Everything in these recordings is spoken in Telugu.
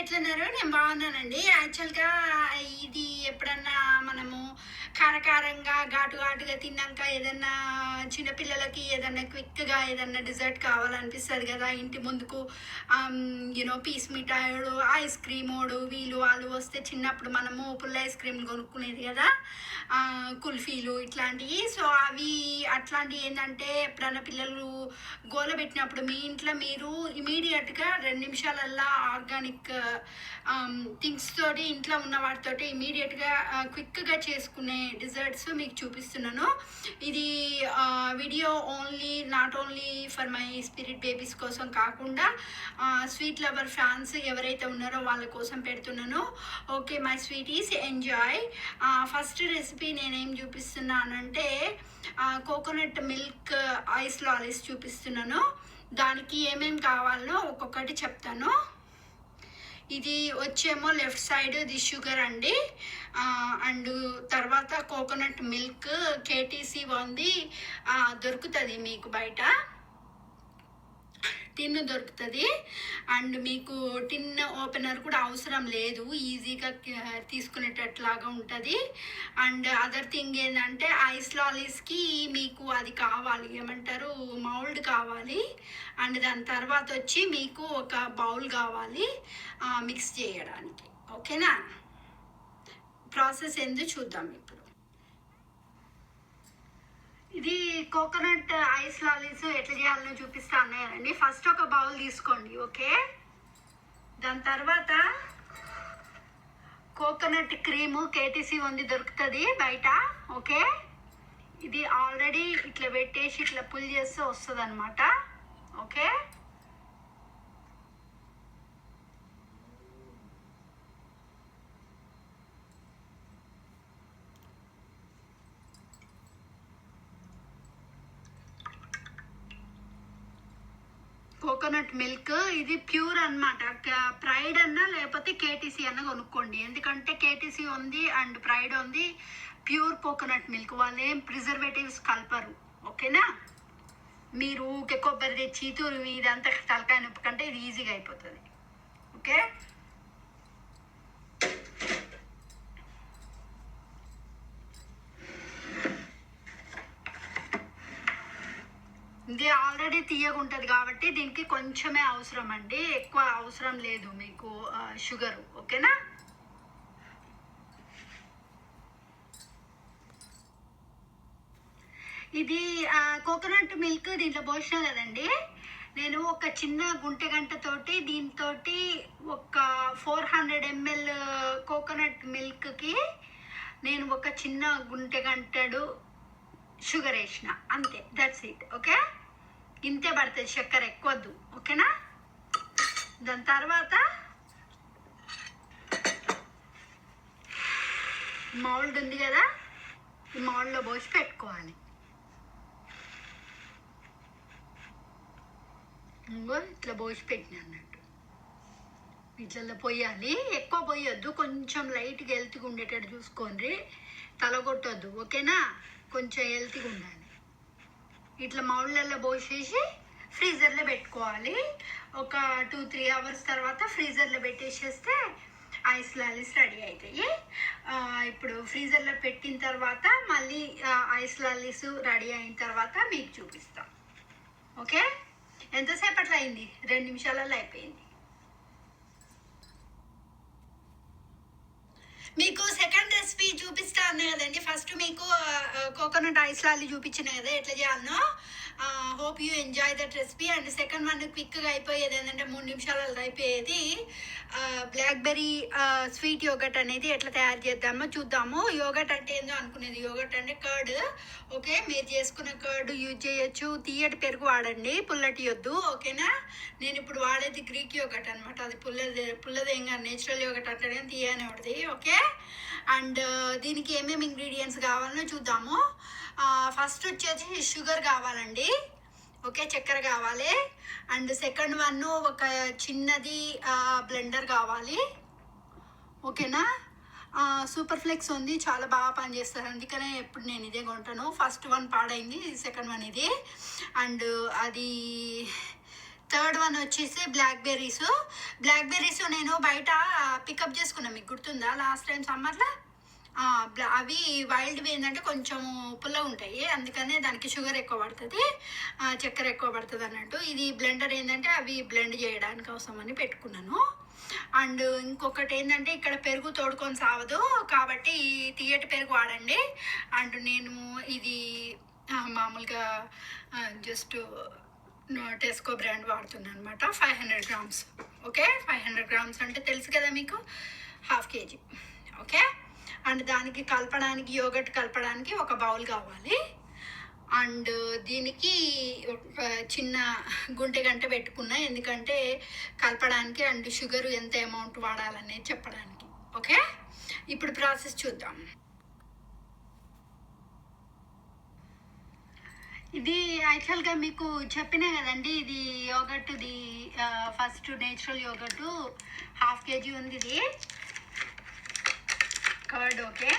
ఎట్లున్నారు నేను బాగున్నానండి. యాక్చువల్గా ఇది ఎప్పుడన్నా మనము కారకారంగా ఘాటు ఘాటుగా తిన్నాక ఏదన్నా చిన్నపిల్లలకి ఏదన్నా క్విక్గా ఏదన్నా డిజర్ట్ కావాలనిపిస్తుంది కదా ఇంటి ముందుకు యూనో పీస్ మిఠాయిడు ఐస్ క్రీమోడు వీలు వాళ్ళు వస్తే చిన్నప్పుడు మనము పుల్ల ఐస్ క్రీమ్ కొనుక్కునేది కదా కుల్ఫీలు ఇట్లాంటివి. సో అవి అట్లాంటివి ఏంటంటే ఎప్పుడన్నా పిల్లలు గోల పెట్టినప్పుడు మీ ఇంట్లో మీరు ఇమీడియట్గా రెండు నిమిషాలల్లా ఆర్గానిక్ థింగ్స్ తోటి ఇంట్లో ఉన్న వాటితోటి ఇమీడియట్గా క్విక్గా చేసుకునే డిజర్ట్స్ మీకు చూపిస్తున్నాను. ఇది video only not only for my spirit babies కోసం కాకుండా స్వీట్ లవర్ ఫ్యాన్స్ ఎవరైతే ఉన్నారో వాళ్ళ కోసం పెడుతున్నాను. Okay my sweeties enjoy first recipe నేనేం చూపిస్తున్నానంటే కోకోనట్ మిల్క్ ఐస్ లాలీస్ చూపిస్తున్నాను. దానికి ఏమేమి కావాలో ఒక్కొక్కటి చెప్తాను. ఇది వచ్చేమో లెఫ్ట్ సైడ్ ది షుగర్ అండి. అండ్ తర్వాత కోకోనట్ మిల్క్ కేటీసీ ఉంది. దొరుకుతుంది మీకు బయట. టిన్ దొరుకుతుంది. అండ్ మీకు టిన్ ఓపెనర్ కూడా అవసరం లేదు. ఈజీగా తీసుకునేటట్లాగా ఉంటుంది. అండ్ అదర్ థింగ్ ఏంటంటే ఐస్ లాలీస్కి మీకు అది కావాలి. ఏమంటారు? మౌల్డ్ కావాలి. అండ్ దాని తర్వాత వచ్చి మీకు ఒక బౌల్ కావాలి. మిక్స్ చేయడానికి. ఓకేనా? ప్రాసెస్ ఏందో చూద్దాం. మీకు ఇది కోకోనట్ ఐస్ లాలీస్ ఎట్లా చేయాలో చూపిస్తా అన్నాయండి ఫస్ట్ ఒక బౌల్ తీసుకోండి ఓకే? దాని తర్వాత కోకోనట్ క్రీము కేటీసీ ఉంది దొరుకుతుంది బయట ఓకే? ఇది ఆల్రెడీ ఇట్లా పెట్టేసి ఇట్లా పుల్ చేస్తే వస్తుంది అనమాట ఓకే కోకోనట్ మిల్క్ ఇది ప్యూర్ అనమాట ప్రైడ్ అన్నా లేకపోతే కేటీసీ అన్న కొనుక్కోండి. ఎందుకంటే కేటీసీ ఉంది అండ్ ప్రైడ్ ఉంది. ప్యూర్ కోకోనట్ మిల్క్ వాళ్ళు ఏం ప్రిజర్వేటివ్స్ కలపరు. ఓకేనా? మీరు ఊకే కొబ్బరి తెచ్చి తురిమి ఇదంతా తలకాయ నొప్పి కంటే ఇది ఈజీగా అయిపోతుంది. ఓకే? ఇది ఆల్రెడీ తీయగుంటుంది కాబట్టి దీనికి కొంచెమే అవసరం అండి ఎక్కువ అవసరం లేదు మీకు షుగర్ ఓకేనా? ఇది కోకోనట్ మిల్క్ దీంట్లో పోసిన కదండి. నేను ఒక చిన్న గుంటె గంటతోటి దీంతో ఒక ఫోర్ హండ్రెడ్ ఎంఎల్ కోకోనట్ మిల్క్కి నేను ఒక చిన్న గుంటె గంటడు షుగర్ వేసిన. అంతే దట్స్ ఇట్ ఓకే? ఇంతే పడుతుంది చక్కెర ఎక్కువద్దు ఓకేనా? దాని తర్వాత మౌల్డ్ ఉంది కదా ఈ మౌల్డ్లో పోసి పెట్టుకోవాలి. ఇంకో ఇట్లా పోసి పెట్టిన అన్నట్టు. ఇట్లా పోయాలి. ఎక్కువ పోయొద్దు కొంచెం లైట్గా హెల్త్గా ఉండేటట్టు చూసుకోండి. తలగొట్టొద్దు ఓకేనా? కొంచెం హెల్తీగా ఉండాలి. ఇట్లా మౌళ్ళల్లో పోసేసి ఫ్రీజర్లో పెట్టుకోవాలి. ఒక టూ త్రీ అవర్స్ తర్వాత ఫ్రీజర్లో పెట్టేసేస్తే ఐస్ లాలీస్ రెడీ అవుతాయి ఇప్పుడు ఫ్రీజర్లో పెట్టిన తర్వాత మళ్ళీ ఐస్ లాలీస్ రెడీ అయిన తర్వాత మీకు చూపిస్తాం. ఓకే? ఎంతసేపట్లో అయింది? రెండు నిమిషాలలో అయిపోయింది. మీకు సెకండ్ రెసిపీ చూపిస్తా అన్నా కదండి ఫస్ట్ మీకు కోకోనట్ ఐస్ లాలి చూపించిన కదా ఎట్లా చేయాలనో. Hope you enjoy that recipe and second one క్విక్గా అయిపోయేది ఏంటంటే మూడు నిమిషాలలో అయిపోయేది. బ్లాక్బెర్రీ స్వీట్ యోగట్ అనేది ఎట్లా తయారు చేద్దామో చూద్దాము. యోగట్ అంటే ఏందో అనుకునేది. యోగట్ అంటే కర్డ్ ఓకే మీరు చేసుకున్న కర్డ్ యూజ్ చేయొచ్చు. తీయటి పెరుగు వాడండి. పుల్లటి వద్దు. ఓకేనా నేను ఇప్పుడు వాడేది గ్రీక్ యోగట్ అనమాట అది పుల్లది పుల్లదేం కాదు. నేచురల్ యోగట్ అంటే కానీ తీయనే ఉంటుంది. ఓకే అండ్ దీనికి ఏమేమి ఇంగ్రీడియంట్స్ కావాలో చూద్దాము. ఫస్ట్ వచ్చేసి షుగర్ కావాలండి. ఓకే చక్కెర కావాలి. అండ్ సెకండ్ వన్ ఒక చిన్నది బ్లెండర్ కావాలి. ఓకేనా? సూపర్ ఫ్లెక్స్ ఉంది చాలా బాగా పనిచేస్తారు. అందుకనే ఎప్పుడు నేను ఇదే కొంటాను. ఫస్ట్ వన్ పాడైంది సెకండ్ వన్ ఇది. అండ్ అది థర్డ్ వన్ వచ్చేసి బ్లాక్ బెర్రీస్ బ్లాక్ బెర్రీస్ నేను బయట పికప్ చేసుకున్నా. మీకు గుర్తుందా? లాస్ట్ టైం సమ్మర్లో? అవి వైల్డ్వి ఏంటంటే కొంచెం పుల్ల ఉంటాయి. అందుకనే దానికి షుగర్ ఎక్కువ పడుతుంది. చక్కెర ఎక్కువ పడుతుంది అన్నట్టు. ఇది బ్లెండర్ ఏంటంటే అవి బ్లెండ్ చేయడానికి అవసరమని అని పెట్టుకున్నాను. అండ్ ఇంకొకటి ఏంటంటే ఇక్కడ పెరుగు తోడుకొని సావదు. కాబట్టి ఈ తీయటి పెరుగు వాడండి. అండ్ నేను ఇది మామూలుగా జస్ట్ టెస్కో బ్రాండ్ వాడుతున్నాను అనమాట five hundred grams okay? Five hundred grams అంటే తెలుసు కదా మీకు? Half KG okay? అండ్ దానికి కలపడానికి యోగట్ కలపడానికి ఒక బౌల్ కావాలి. అండ్ దీనికి చిన్న గుంటె గంట పెట్టుకున్నా ఎందుకంటే కలపడానికి అండ్ షుగర్ ఎంత అమౌంట్ వాడాలనేది చెప్పడానికి. ఓకే? ఇప్పుడు ప్రాసెస్ చూద్దాం. ఇది యాక్చువల్గా మీకు చెప్పినా కదండి ఇది యోగట్టుది first natural yogurt half KG ఉంది ఇది. కర్డ్ ఓకే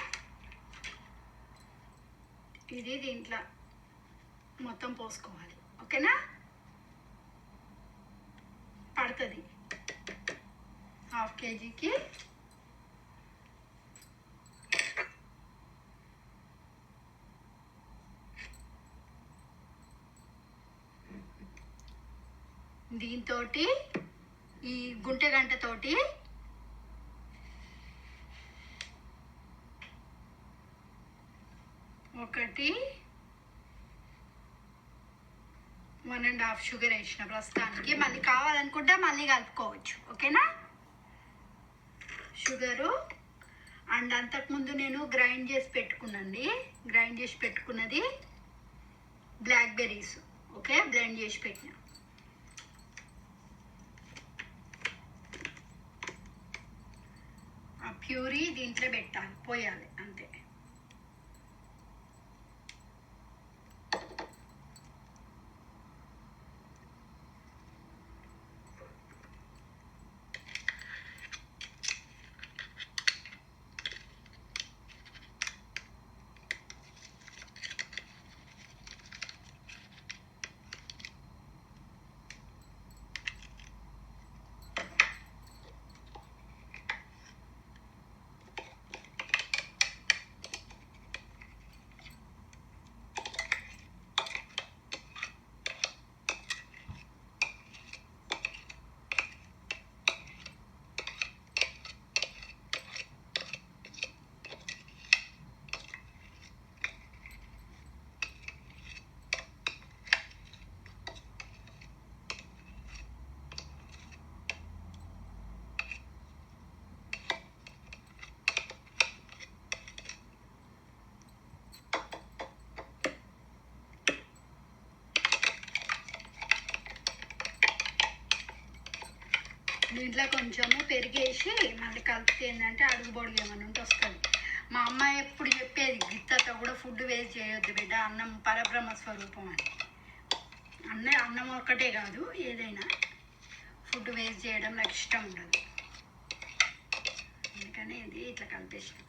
ఇది దీంట్లో మొత్తం పోసుకోవాలి ఓకేనా? పడుతుంది. హాఫ్ కేజీకి దీంతో ఈ గుంటె గంటతోటి ఒకటి వన్ అండ్ హాఫ్ షుగర్ వేసిన ప్రస్తుతానికి. మళ్ళీ కావాలనుకుంటే మళ్ళీ కలుపుకోవచ్చు. ఓకేనా? షుగరు. అండ్ అంతకుముందు నేను గ్రైండ్ చేసి పెట్టుకున్నాండి గ్రైండ్ చేసి పెట్టుకున్నది బ్లాక్ బెర్రీస్ ఓకే? బ్లెండ్ చేసి పెట్టిన. ప్యూరీ దీంట్లో పెట్టాలి పోయాలి అంతే. దీంట్లో కొంచెము పెరిగేసి మళ్ళీ కలిపితే ఏంటంటే అడుగు బొడుగు ఏమైనా ఉంటే వస్తుంది. మా అమ్మ ఎప్పుడు చెప్పేది గిత్తతో కూడా ఫుడ్ వేస్ట్ చేయొద్దు బిడ్డ అన్నం పరబ్రహ్మ స్వరూపం అని. అన్న అన్నం ఒక్కటే కాదు ఏదైనా ఫుడ్ వేస్ట్ చేయడం నాకు ఇష్టం ఉండదు. అందుకని ఇది ఇట్లా కలిపేసాను.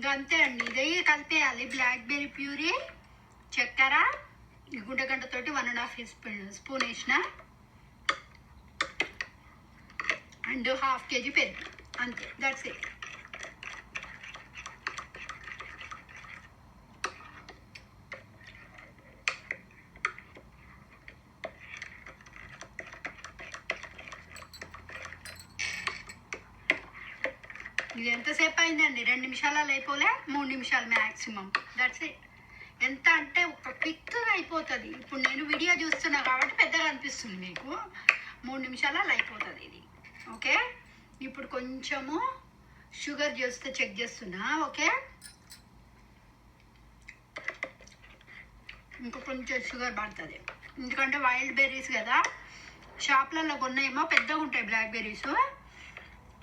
అంతే అండి. ఇదే కలిపేయాలి. బ్లాక్ బెర్రీ ప్యూరీ చక్కెర గుంటగంటతోటి one and half spoon spoon వేసిన. అండ్ హాఫ్ కేజీ పెరుగు. అంతే. దట్స్ ఇట్ ఇది ఎంతసేపు అయిందండి రెండు నిమిషాలలో అయిపోలే మూడు నిమిషాలు మ్యాక్సిమం దట్స్ ఇట్ ఎంత అంటే ఒక క్విక్గా అయిపోతుంది. ఇప్పుడు నేను వీడియో చూస్తున్నా కాబట్టి పెద్దగా అనిపిస్తుంది మీకు. మూడు నిమిషాలలో అయిపోతుంది ఇది. ఓకే ఇప్పుడు కొంచెము షుగర్ చేస్తే చెక్ చేస్తున్నా. ఓకే ఇంకా కొంచెం షుగర్ పడుతుంది. ఎందుకంటే వైల్డ్ బెర్రీస్ కదా. షాప్లలో కొన్నాయేమో పెద్దగా ఉంటాయి బ్లాక్ బెర్రీస్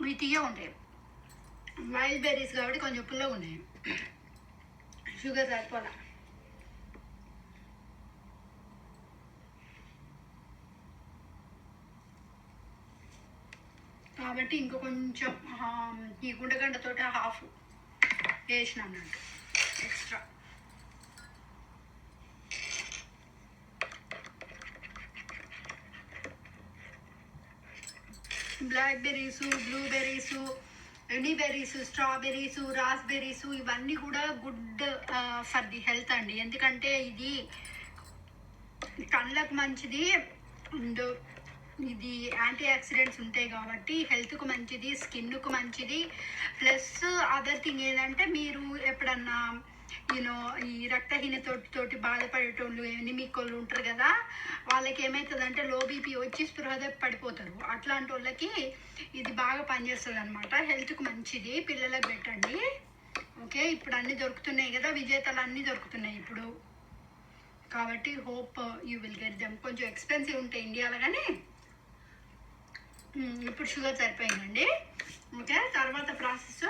ఇవి తీయ ఉంటాయి. వైల్డ్ బెర్రీస్ కాబట్టి కొంచెం పుల్లగా ఉన్నాయి. షుగర్ సరిపోలా. కాబట్టి ఇంకా కొంచెం ఈ గుండెగంటతో హాఫ్ వేసిన అన్నట్టు. Extra blackberries blueberries any berries strawberries raspberries ఇవన్నీ కూడా గుడ్ ఫర్ ది హెల్త్ అండి. ఎందుకంటే ఇది కళ్ళకు మంచిది అండ్ ఇది యాంటీ ఆక్సిడెంట్స్ ఉంటాయి కాబట్టి హెల్త్కు మంచిది స్కిన్కు మంచిది. ప్లస్ అదర్ థింగ్ ఏంటంటే మీరు ఎప్పుడన్నా యూనో ఈ రక్తహీనత తోటి బాధపడేటోళ్ళు ఎనిమికోళ్ళు వాళ్ళు ఉంటారు కదా వాళ్ళకి ఏమవుతుందంటే లో బీపీ వచ్చి స్పృహద పడిపోతారు. అట్లాంటి వాళ్ళకి ఇది బాగా పనిచేస్తుంది అనమాట హెల్త్కి మంచిది పిల్లలకు పెట్టండి. ఓకే ఇప్పుడు అన్నీ దొరుకుతున్నాయి కదా విజేతలు అన్నీ దొరుకుతున్నాయి ఇప్పుడు. కాబట్టి hope you will get them కొంచెం ఎక్స్పెన్సివ్ ఉంటాయి ఇండియాలో కానీ ఇప్పుడు షుగర్ సరిపోయిందండి. ఓకే తర్వాత ప్రాసెస్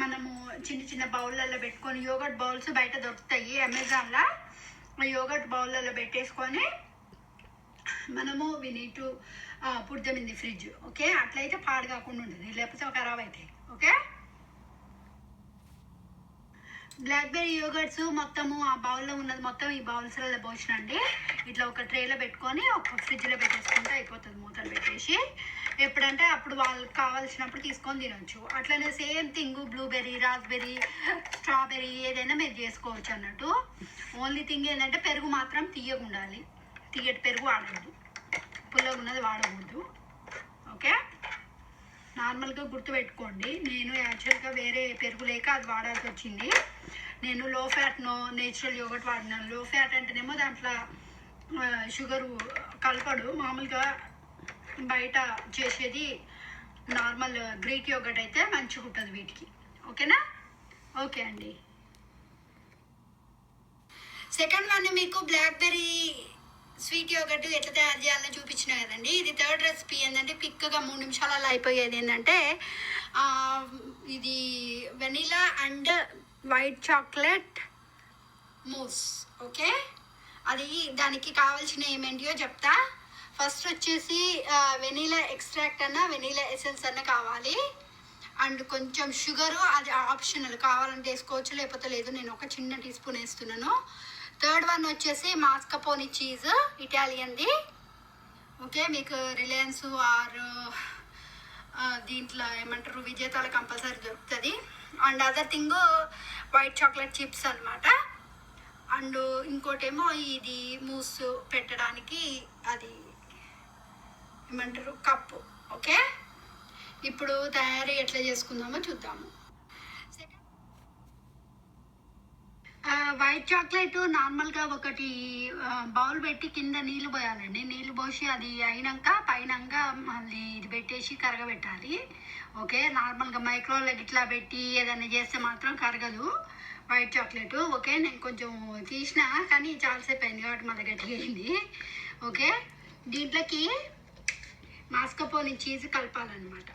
మనము చిన్న చిన్న బౌళ్ళల్లో పెట్టుకొని యోగట్ బౌల్స్ బయట దొరుకుతాయి అమెజాన్లో. యోగట్ బౌళ్ళల్లో పెట్టేసుకొని మనము we need to put them in the fridge okay? అట్లయితే పాడు కాకుండా ఉంటుంది. లేకపోతే ఖరాబ్ అవుతాయి ఓకే? బ్లాక్బెర్రీ యోగర్ట్స్ మొత్తము ఆ బౌల్లో ఉన్నది మొత్తం ఈ బౌల్స్లలో పోసినండి. ఇట్లా ఒక ట్రేలో పెట్టుకొని ఒక ఫ్రిడ్జ్లో పెట్టేసుకుంటే అయిపోతుంది మూతలు పెట్టేసి. ఎప్పుడంటే అప్పుడు వాళ్ళకి కావాల్సినప్పుడు తీసుకొని తినొచ్చు. అట్లనే same thing blueberry raspberry strawberry ఏదైనా మీరు చేసుకోవచ్చు అన్నట్టు. ఓన్లీ థింగ్ ఏంటంటే పెరుగు మాత్రం తీయగా ఉండాలి తీయటి పెరుగు వాడకూడదు పుల్లగా ఉన్నది వాడకూడదు ఓకే? నార్మల్గా గుర్తుపెట్టుకోండి. నేను యాక్చువల్గా వేరే పెరుగు లేక అది వాడాల్సి వచ్చింది. నేను లో ఫ్యాట్ను నేచురల్ యోగట్ వాడినాను. లో ఫ్యాట్ అంటేనేమో దాంట్లో షుగరు కలపడు. మామూలుగా బయట చేసేది నార్మల్ గ్రీక్ యోగట్ అయితే మంచిగా ఉంటుంది వీటికి. ఓకేనా? ఓకే అండి. సెకండ్ వన్ మీకు బ్లాక్బెర్రీ స్వీట్ యోగట్ ఎట్లా తయారు చేయాలో చూపించిన కదండి. ఇది థర్డ్ రెసిపీ ఏంటంటే క్విక్గా మూడు నిమిషాలలో అయిపోయేది ఏంటంటే ఇది vanilla and white chocolate mousse. Okay? అది దానికి కావాల్సిన ఏమేంటియో చెప్తా. ఫస్ట్ వచ్చేసి వెనీలా ఎక్స్ట్రాక్ట్ అన్న వెనీలా ఎసెన్స్ అన్న కావాలి. అండ్ కొంచెం షుగరు అది ఆప్షనల్ కావాలంటే వేసుకోవచ్చు లేకపోతే లేదు నేను ఒక చిన్న టీ స్పూన్ వేస్తున్నాను. థర్డ్ వన్ వచ్చేసి మాస్కపోని చీజ్ ఇటాలియన్ది. ఓకే మీకు రిలయన్స్ ఆర్ దీంట్లో ఏమంటారు విజేతాలు కంపల్సరీ దొరుకుతుంది. And other thing white chocolate chips అన్నమాట. అండ్ ఇంకోటేమో ఇది మూస్ పెట్టడానికి అది ఏమంటారు? కప్పు. ఓకే? ఇప్పుడు తయారీ ఎట్లా చేసుకుందామో చూద్దాము. వైట్ చాక్లెట్ నార్మల్గా ఒకటి బౌల్ పెట్టి కింద నీళ్ళు పోయాలండి. నీళ్ళు పోసి అది అయినాక పైనంక మళ్ళీ ఇది పెట్టేసి కరగబెట్టాలి. ఓకే? నార్మల్గా మైక్రోలో ఇట్లా పెట్టి ఏదైనా చేస్తే మాత్రం కరగదు. White chocolate okay? నేను కొంచెం తీసిన కానీ చాలాసేపు అయింది కాబట్టి మళ్ళీ దగ్గర ఓకే? దీంట్లోకి మాస్కపోని చీజ్ కలపాలన్నమాట.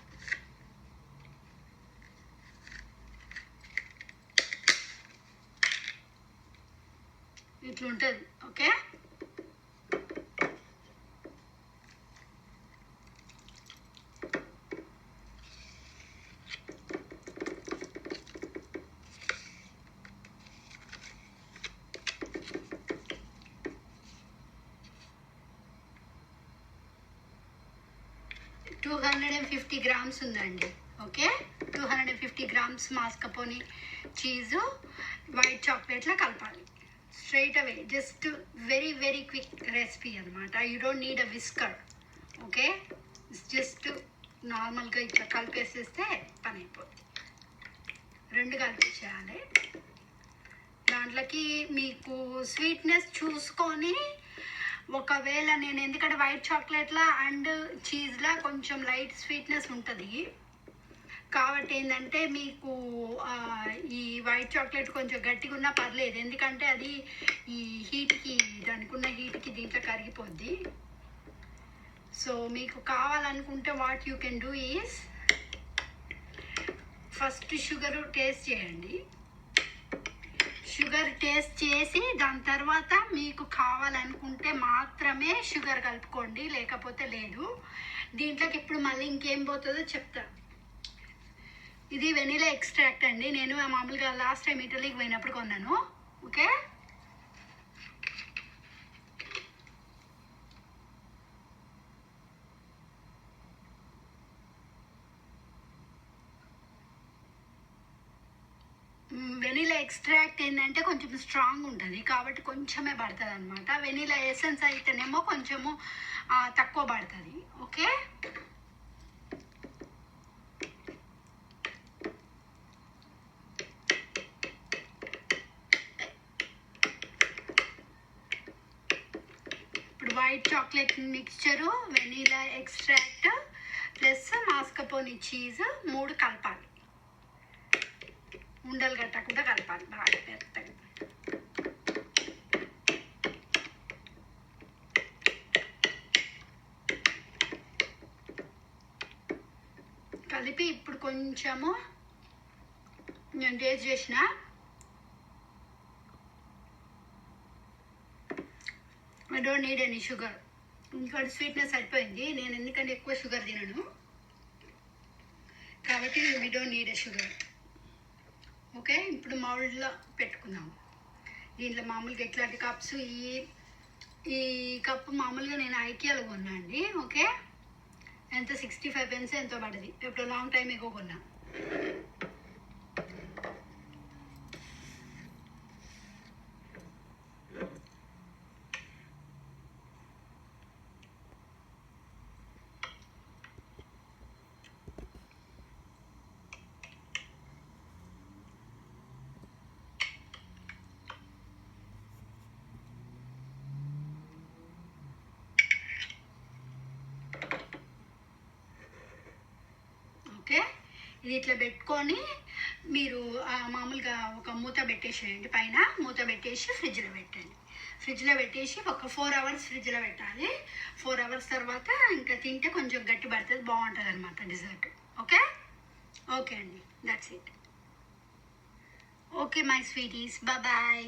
ఇట్లుంటుంది okay two hundred and fifty grams ఉందండి. Okay two hundred and fifty grams mascarpone cheese white చాక్లెట్లో కలపాలి. Straight away just very very quick recipe అనమాట you don't need a whisker okay just నార్మల్గా ఇట్లా కలిపేసేస్తే పని అయిపోతుంది రెండు కలిపేసేయాలి. దాంట్లోకి మీకు స్వీట్నెస్ చూసుకొని ఒకవేళ నేను ఎందుకంటే వైట్ చాక్లెట్లా అండ్ చీజ్లా కొంచెం లైట్ స్వీట్నెస్ ఉంటుంది. కాబట్టి ఏంటంటే మీకు ఈ వైట్ చాక్లెట్ కొంచెం గట్టిగా ఉన్నా పర్లేదు. ఎందుకంటే అది ఈ హీట్కి దానికి ఉన్న హీట్కి దీంట్లో కరిగిపోద్ది. సో మీకు కావాలనుకుంటే what you can do is first sugar taste చేయండి. షుగర్ టేస్ట్ చేసి దాని తర్వాత మీకు కావాలనుకుంటే మాత్రమే షుగర్ కలుపుకోండి లేకపోతే లేదు. దీంట్లోకి ఇప్పుడు మళ్ళీ ఇంకేం పోతుందో చెప్తా. ఇది వెనీలా ఎక్స్ట్రాక్ట్ అండి. నేను మామూలుగా లాస్ట్ టైం ఇటలీకి పోయినప్పుడు కొన్నాను. ఓకే? వెనీలా ఎక్స్ట్రాక్ట్ ఏంటంటే కొంచెం స్ట్రాంగ్ ఉంటుంది. కాబట్టి కొంచెమే పడుతుంది అనమాట వెనీలా ఎసెన్స్ అయితేనేమో కొంచెము తక్కువ పడుతుంది. ఓకే? ఇప్పుడు white chocolate mixture vanilla extract plus mascarpone cheese మూడు కలపాలి. ఉండలు కట్టకుండా కలపాలి. బాగా మెత్తగా. కలిపి ఇప్పుడు కొంచెము నేను టేస్ట్ చేసిన I don't need any sugar ఎందుకంటే స్వీట్నెస్ సరిపోయింది. నేను ఎందుకంటే ఎక్కువ షుగర్ తినను. కాబట్టి we don't need a sugar okay? ఇప్పుడు మౌల్డ్లో పెట్టుకున్నాము. దీంట్లో మామూలుగా ఎట్లాంటి కప్స్ ఈ ఈ కప్పు మామూలుగా నేను ఐకియాలో కొన్నా అండి ఓకే? ఎంత? సిక్స్టీ ఫైవ్ పెన్స్ ఎంతో పడింది ఎప్పుడో లాంగ్ టైం ఎక్కువ కొన్నా ఓకే ఇది ఇట్లా పెట్టుకొని మీరు మామూలుగా ఒక మూత పెట్టేసేయండి. పైన మూత పెట్టేసి ఫ్రిడ్జ్లో పెట్టండి. ఫ్రిడ్జ్లో పెట్టేసి ఒక ఫోర్ అవర్స్ ఫ్రిడ్జ్లో పెట్టాలి. ఫోర్ అవర్స్ తర్వాత ఇంకా తింటే కొంచెం గట్టి పడుతుంది బాగుంటుంది అనమాట డిజర్ట్ ఓకే? ఓకే అండి. That's it okay my sweeties bye